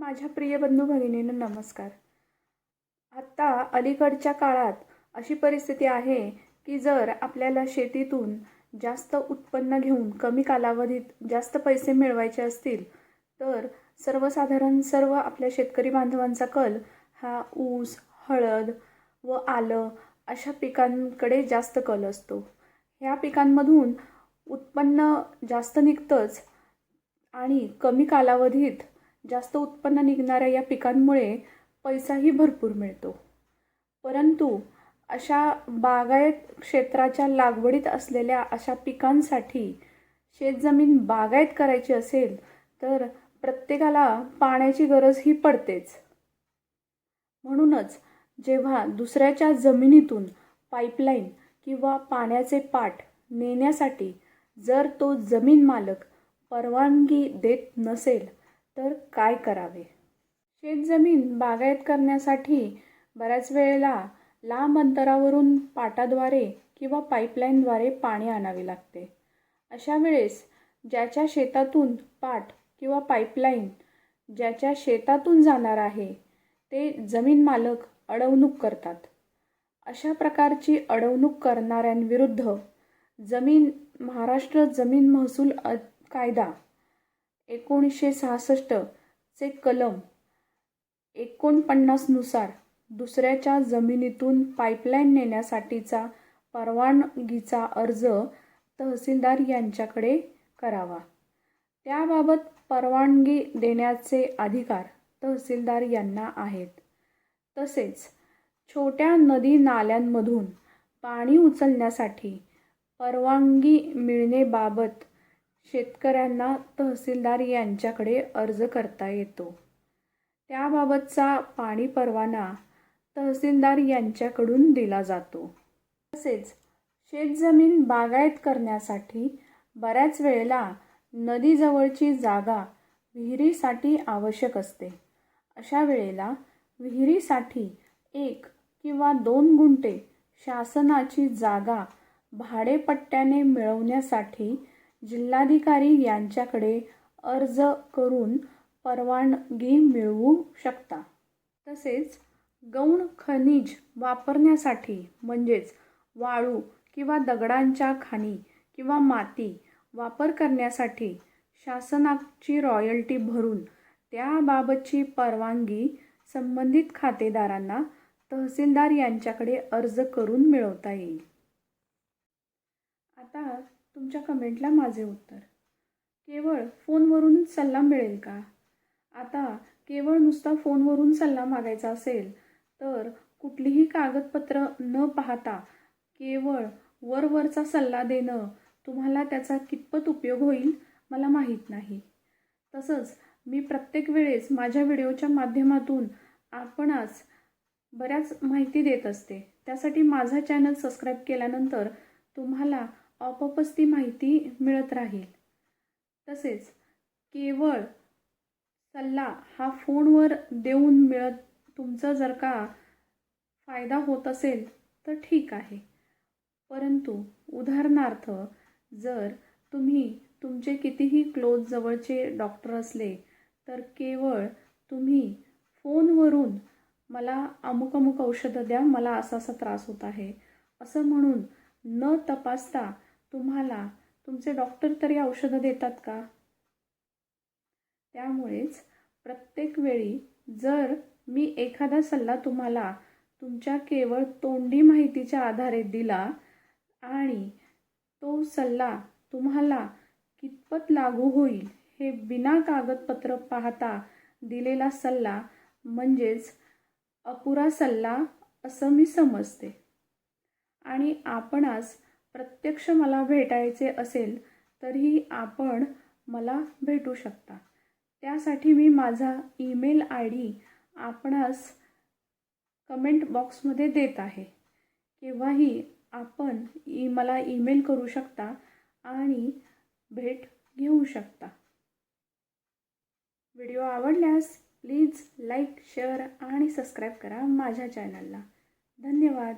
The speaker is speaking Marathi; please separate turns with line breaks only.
माझ्या प्रिय बंधू भगिनीनं नमस्कार. आत्ता अलीकडच्या काळात अशी परिस्थिती आहे की जर आपल्याला शेतीतून जास्त उत्पन्न घेऊन कमी कालावधीत जास्त पैसे मिळवायचे असतील तर सर्वसाधारण सर्व आपल्या शेतकरी बांधवांचा कल हा ऊस हळद व आलं अशा पिकांकडे जास्त कल असतो. ह्या पिकांमधून उत्पन्न जास्त निघतंच आणि कमी कालावधीत जास्त उत्पन्न निघणाऱ्या या पिकांमुळे पैसाही भरपूर मिळतो. परंतु अशा बागायत क्षेत्राच्या लागवडीत असलेल्या अशा पिकांसाठी शेतजमीन बागायत करायची असेल तर प्रत्येकाला पाण्याची गरज ही पडतेच. म्हणूनच जेव्हा दुसऱ्याच्या जमिनीतून पाईपलाईन किंवा पाण्याचे पाट नेण्यासाठी जर तो जमीन मालक परवानगी देत नसेल तर काय करावे? शेतजमीन बागायत करण्यासाठी बऱ्याच वेळेला लांब अंतरावरून पाटाद्वारे किंवा पाईपलाईनद्वारे पाणी आणावे लागते. अशा वेळेस ज्याच्या शेतातून पाट किंवा पाईपलाईन ज्याच्या शेतातून जाणार आहे ते जमीन मालक अडवणूक करतात. अशा प्रकारची अडवणूक करणाऱ्यांविरुद्ध जमीन महाराष्ट्र जमीन महसूल अ कायदा एकोणीसशे सहासष्टचे कलम एकोणपन्नासनुसार दुसऱ्याच्या जमिनीतून पाईपलाईन नेण्यासाठीचा परवानगीचा अर्ज तहसीलदार यांच्याकडे करावा. त्याबाबत परवानगी देण्याचे अधिकार तहसीलदार यांना आहेत. तसेच छोट्या नदी नाल्यांमधून पाणी उचलण्यासाठी परवानगी मिळणेबाबत शेतकऱ्यांना तहसीलदार यांच्याकडे अर्ज करता येतो. त्याबाबतचा पाणी परवाना तहसीलदार यांच्याकडून दिला जातो. तसेच शेतजमीन बागायत करण्यासाठी बऱ्याच वेळेला नदीजवळची जागा विहिरीसाठी आवश्यक असते. अशा वेळेला विहिरीसाठी एक किंवा दोन गुंठे शासनाची जागा भाडेपट्ट्याने मिळवण्यासाठी जिल्हाधिकारी यांच्याकडे अर्ज करून परवानगी मिळवू शकता. तसेच गौण खनिज वापरण्यासाठी म्हणजेच वाळू किंवा दगडांच्या खाणी किंवा माती वापर करण्यासाठी शासनाची रॉयल्टी भरून त्याबाबतची परवानगी संबंधित खातेदारांना तहसीलदार यांच्याकडे अर्ज करून मिळवता येईल. आता तुमच्या कमेंटला माझे उत्तर. केवळ फोनवरून सल्ला मिळेल का? आता केवळ नुसता फोनवरून सल्ला मागायचा असेल तर कुठलीही कागदपत्र न पाहता केवळ वरवरचा सल्ला देणं तुम्हाला त्याचा कितपत उपयोग होईल मला माहीत नाही. तसंच मी प्रत्येक वेळेस माझ्या व्हिडिओच्या माध्यमातून आपणास बऱ्याच माहिती देत असते. त्यासाठी माझा चॅनल सबस्क्राईब केल्यानंतर तुम्हाला आपोआपच ती माहिती मिळत राहील. तसेच केवळ सल्ला हा फोनवर देऊन मिळत तुमचं जर का फायदा होत असेल तर ठीक आहे. परंतु उदाहरणार्थ जर तुम्ही तुमचे कितीही क्लोज जवळचे डॉक्टर असले तर केवळ तुम्ही फोनवरून मला अमुक अमुक औषधं द्या मला असा असा त्रास होत आहे. असं म्हणून न तपासता तुम्हाला तुमचे डॉक्टर तरी औषधं देतात का? त्यामुळेच प्रत्येक वेळी जर मी एखादा सल्ला तुम्हाला तुमच्या केवळ तोंडी माहितीच्या आधारे दिला आणि तो सल्ला तुम्हाला कितपत लागू होईल हे बिना कागदपत्र पाहता दिलेला सल्ला म्हणजेच अपुरा सल्ला असं मी समजते. आणि आपणास प्रत्यक्ष मला भेटायचे असेल तरीही आपण मला भेटू शकता. त्यासाठी मी माझा ईमेल आय डी आपणास कमेंट बॉक्समध्ये देत आहे. केव्हाही आपण ई मला ईमेल करू शकता आणि भेट घेऊ शकता. व्हिडिओ आवडल्यास प्लीज लाईक शेअर आणि सबस्क्राईब करा माझ्या चॅनलला. धन्यवाद.